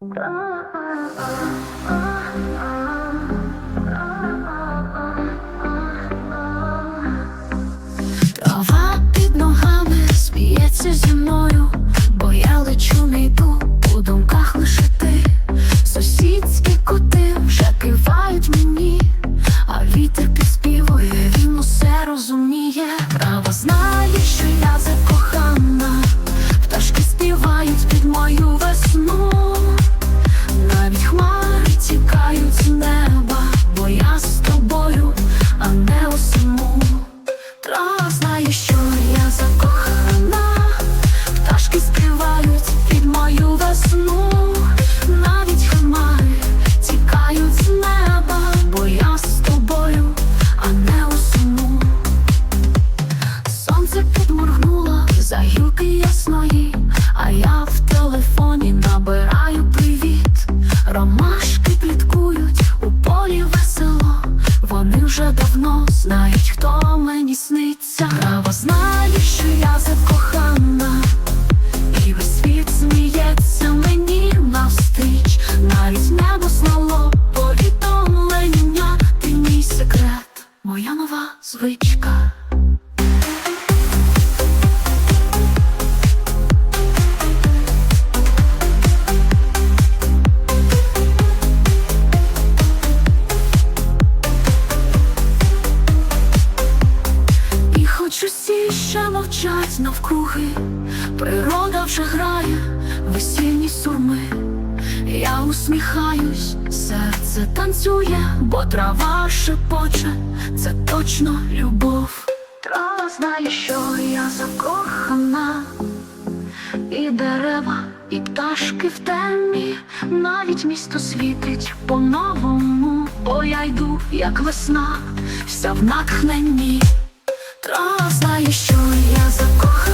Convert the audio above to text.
Трава під ногами сміється зі мною, бо я лечу не йду, у думках лише ти. Сусідські коти вже кивають мені, а вітер підспівує, закохана, пташки співають під мою весну, навіть хмари тікають з неба, бо я з тобою, а не усьому. Сонце підморгнуло за гілки ясної, а я в телефоні набираю вже давно знають, хто мені сниться. право знає, що я закохана, і весь світ сміється мені навстріч. Навіть небо слало повідомлення. Ти мій секрет, моя нова звичка. Мовчать навкруги, природа вже грає весільні сурми. Я усміхаюсь, серце танцює, бо трава шепоче, це точно любов. Трава знає, що я закохана, і дерева, і пташки в темі, навіть місто світить по-новому, бо я йду, як весна, вся в натхненні. Остро знаю, що я закохана.